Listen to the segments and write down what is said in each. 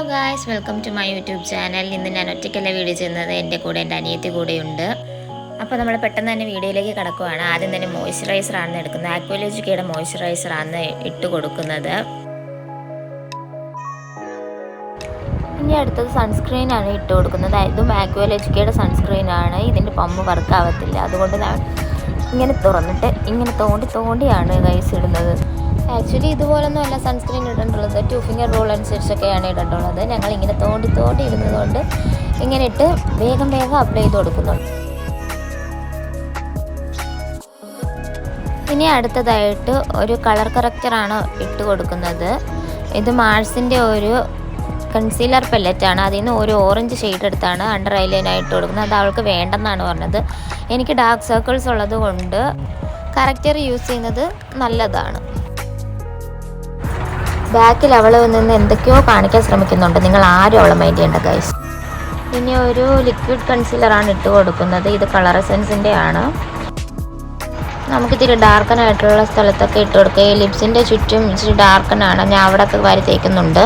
Hello guys welcome to my YouTube channel ഇന്ന് ഞാൻ ഒറ്റയ്ക്കല്ല വീഡിയോ ചെയ്യുന്നത്? എന്റെ കൂടെ എന്റെ അനിയത്തി കൂടെയുണ്ട് അപ്പോൾ നമ്മൾ പെട്ടെന്ന് തന്നെ വീഡിയോയിലേക്ക് കിടക്കുവാണ്. ആദ്യം തന്നെ മോയ്സ്ചറൈസർ ആണ് എടുക്കുന്നത്. ആക്വലോജിക്കയുടെ മോയ്സ്ചറൈസർ ആണ് ഇട്ട് കൊടുക്കുന്നത്. ഇനി അടുത്തത് സൺസ്ക്രീൻ ആണ് ഇട്ട് കൊടുക്കുന്നത്. ഇതും ആക്വലോജിക്കയുടെ സൺസ്ക്രീൻ ആണ്. ഇതിന്റെ പമ്പ് വർക്ക് ആവത്തില്ല. അതുകൊണ്ട് ഇങ്ങനെ തുറന്നിട്ട് ഇങ്ങനെ തോണ്ടി തോണ്ടിയാണ് ഗൈസ് ഇടുന്നത്. ആക്ച്വലി ഇതുപോലൊന്നും അല്ല സൺസ്ക്രീൻ ഇടേണ്ടുള്ളത് ടു ഫിംഗർ റൂൾ അനുസരിച്ചൊക്കെയാണ് ഇടേണ്ടുള്ളത്. ഞങ്ങൾ ഇങ്ങനെ തോണ്ടി തോണ്ടി ഇടുന്നതുകൊണ്ട് ഇങ്ങനെ ഇട്ട് വേഗം വേഗം അപ്ലൈ ചെയ്ത് കൊടുക്കുന്നുണ്ട്. ഇനി അടുത്തതായിട്ട് ഒരു കളർ കറക്റ്ററാണ് ഇട്ട് കൊടുക്കുന്നത്. ഇത് മാഴ്സിന്റെ ഒരു കൺസീലർ പെല്ലറ്റാണ് അതിൽ നിന്ന് ഒരു ഓറഞ്ച് ഷെയ്ഡ് എടുത്താണ് അണ്ടർ ഐ ഐലൈനായിട്ട് കൊടുക്കുന്നത്. അത് അവൾക്ക് വേണ്ടെന്നാണ് പറഞ്ഞത്. എനിക്ക് ഡാർക്ക് സർക്കിൾസ് ഉള്ളത് കൊണ്ട് കറക്റ്റർ യൂസ് ചെയ്യുന്നത് നല്ലതാണ്. ബാക്കിൽ അവൾ നിന്ന് എന്തൊക്കെയോ കാണിക്കാൻ ശ്രമിക്കുന്നുണ്ട്. നിങ്ങൾ ആരും അവളെ മൈൻഡ് ചെയ്യേണ്ട ഗൈസ് ഇനി ഒരു ലിക്വിഡ് കൺസീലറാണ് ഇട്ട് കൊടുക്കുന്നത്. ഇത് കളർ സെൻസിന്റെ ആണ്. നമുക്ക് ഡാർക്കനായിട്ടുള്ള സ്ഥലത്തൊക്കെ ഇട്ട് കൊടുക്കുക ഈ ലിപ്സിന്റെ ചുറ്റും ഇച്ചിരി ഡാർക്കനാണ് ഞാൻ അവിടെയൊക്കെ വാരി തേക്കുന്നുണ്ട്.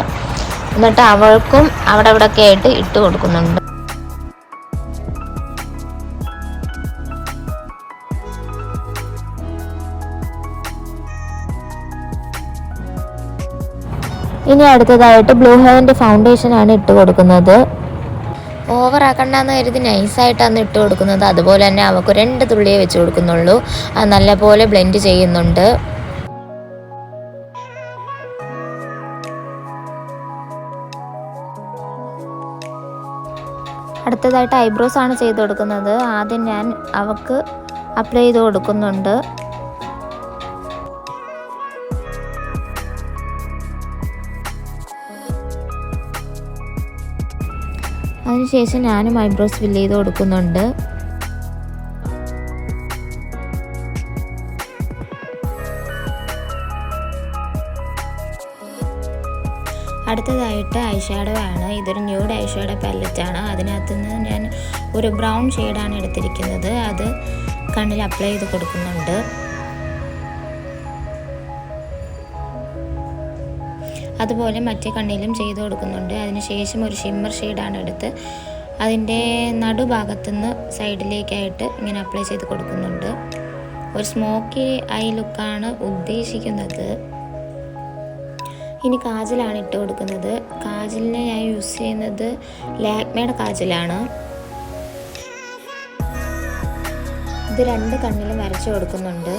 എന്നിട്ട് അവൾക്കും അവിടെ അവിടെയൊക്കെ ആയിട്ട് ഇട്ട് കൊടുക്കുന്നുണ്ട്. ഇനി അടുത്തതായിട്ട് ബ്ലൂ ഫൗണ്ടേഷൻ ആണ് ഇട്ട് കൊടുക്കുന്നത്. ഓവർ ആക്കണ്ടെന്ന് കരുതി നൈസായിട്ടാണ് ഇട്ട് കൊടുക്കുന്നത്. അതുപോലെ തന്നെ അവൾക്ക് രണ്ട് തുള്ളിയെ വെച്ച് കൊടുക്കുന്നുള്ളൂ. അത് നല്ലപോലെ ബ്ലെൻഡ് ചെയ്യുന്നുണ്ട്. അടുത്തതായിട്ട് ഐബ്രോസ് ആണ് ചെയ്ത് കൊടുക്കുന്നത്. ആദ്യം ഞാൻ അവൾക്ക് അപ്ലൈ ചെയ്ത് കൊടുക്കുന്നുണ്ട്. അതിനുശേഷം ഞാനും ഐബ്രോസ് ഫില്ല് ചെയ്ത് കൊടുക്കുന്നുണ്ട്. അടുത്തതായിട്ട് ഐഷാഡോ ആണ്. ഇതൊരു ന്യൂഡ് ഐഷാഡോ പാലറ്റാണ് അതിനകത്ത് നിന്ന് ഞാൻ ഒരു ബ്രൗൺ ഷെയ്ഡാണ് എടുത്തിരിക്കുന്നത്. അത് കണ്ണിൽ അപ്ലൈ ചെയ്ത് കൊടുക്കുന്നുണ്ട്. അതുപോലെ മറ്റേ കണ്ണിലും ചെയ്ത് കൊടുക്കുന്നുണ്ട്. അതിനുശേഷം ഒരു ഷിമ്മർ ഷെയ്ഡാണ് എടുത്ത് അതിന്റെ നടുഭാഗത്തു നിന്ന് സൈഡിലേക്കായിട്ട് ഇങ്ങനെ അപ്ലൈ ചെയ്ത് കൊടുക്കുന്നുണ്ട്. ഒരു സ്മോക്കി ഐ ലുക്കാണ് ഉദ്ദേശിക്കുന്നത്. ഇനി കാജലാണ് ഇട്ട് കൊടുക്കുന്നത്. കാജലിനെ ഞാൻ യൂസ് ചെയ്യുന്നത് ലാക്മയുടെ കാജലാണ്. ഇത് രണ്ട് കണ്ണിലും വരച്ചു കൊടുക്കുന്നുണ്ട്.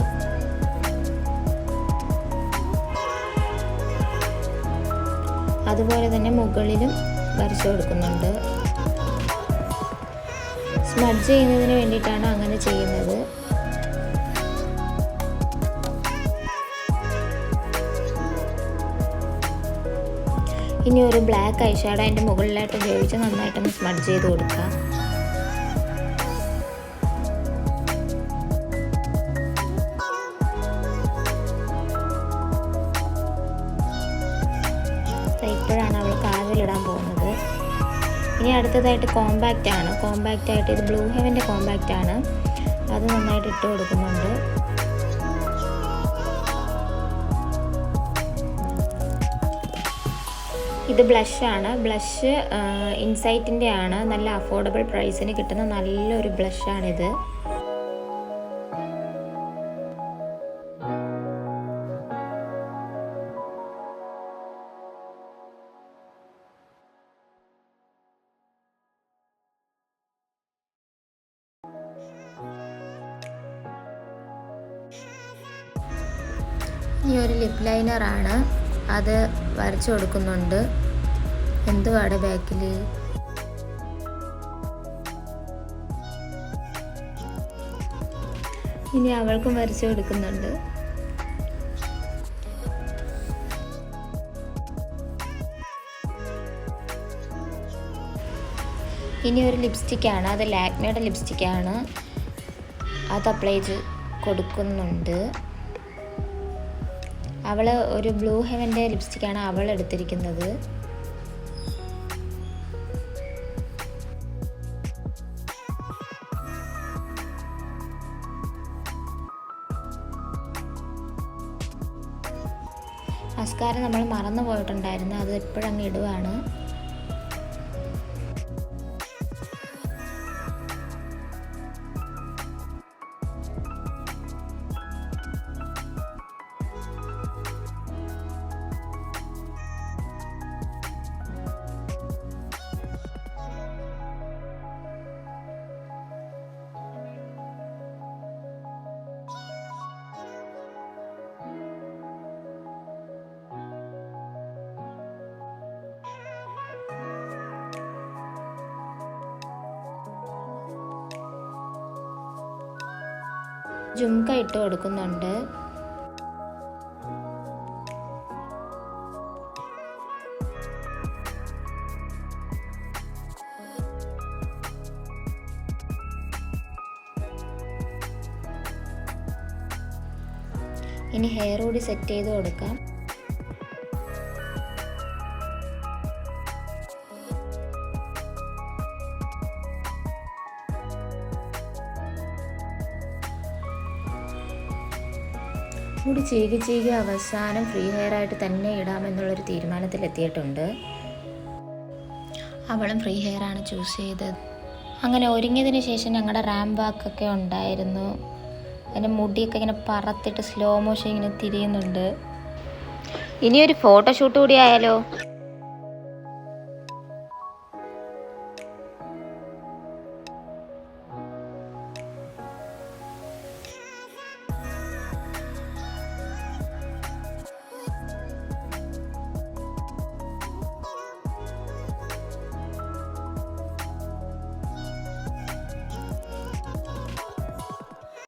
അതുപോലെ തന്നെ മുകളിലും വരച്ചു കൊടുക്കുന്നുണ്ട്. സ്മഡ്ജ് ചെയ്യുന്നതിന് വേണ്ടിയിട്ടാണ് അങ്ങനെ ചെയ്യുന്നത്. ഇനി ഒരു ബ്ലാക്ക് ഐഷാഡോ അതിന്റെ മുകളിലായിട്ട് ഉപയോഗിച്ച് നന്നായിട്ടൊന്ന് സ്മഡ്ജ് ചെയ്ത് കൊടുക്കാം. ഇനി അടുത്തതായിട്ട് കോമ്പാക്റ്റ് ആണ്. കോമ്പാക്റ്റ് ആയിട്ട് ഇത് ബ്ലൂ ഹെവന്റെ കോമ്പാക്റ്റ് ആണ്. അത് നന്നായിട്ട് ഇട്ട് കൊടുക്കുന്നുണ്ട്. ഇത് ബ്ലഷാണ് ബ്ലഷ് ഇൻസൈറ്റിന്റെ ആണ്. നല്ല അഫോർഡബിൾ പ്രൈസിന് കിട്ടുന്ന നല്ലൊരു ബ്ലഷാണിത് ഇനി ഒരു ലിപ് ലൈനറാണ് അത് വരച്ചു കൊടുക്കുന്നുണ്ട്. എന്തുവാടെ ബാക്കിൽ ഇനി അവൾക്കും വരച്ചു കൊടുക്കുന്നുണ്ട്. ഇനി ഒരു ലിപ്സ്റ്റിക്കാണ് അത് ലാക്മയുടെ ലിപ്സ്റ്റിക്കാണ് അത് അപ്ലൈ ചെയ്ത് കൊടുക്കുന്നുണ്ട്. അവൾ ഒരു ബ്ലൂ ഹെവന്റെ ലിപ്സ്റ്റിക്കാണ് അവൾ എടുത്തിരിക്കുന്നത്. അസ്കാരം നമ്മൾ മറന്നു പോയിട്ടുണ്ടായിരുന്നു അത് ഇപ്പോഴങ്ങ് ഇടുവാണ്. ജുംക ഇട്ട് കൊടുക്കുന്നുണ്ട്. ഇനി ഹെയർ കൂടി സെറ്റ് ചെയ്ത് കൊടുക്കാം. മുടി ചീകി ചീകി അവസാനം ഫ്രീ ഹെയർ ആയിട്ട് തന്നെ ഇടാമെന്നുള്ളൊരു തീരുമാനത്തിലെത്തിയിട്ടുണ്ട്. അവളും ഫ്രീ ഹെയർ ആണ് ചൂസ് ചെയ്തത്. അങ്ങനെ ഒരുങ്ങിയതിന് ശേഷം ഞങ്ങളുടെ റാം വാക്കൊക്കെ ഉണ്ടായിരുന്നു. അതിന്റെ മുടിയൊക്കെ ഇങ്ങനെ പറത്തിട്ട് സ്ലോ മോഷൻ ഇങ്ങനെ തിരിയുന്നുണ്ട്. ഇനിയൊരു ഫോട്ടോഷൂട്ട് കൂടി ആയാലോ?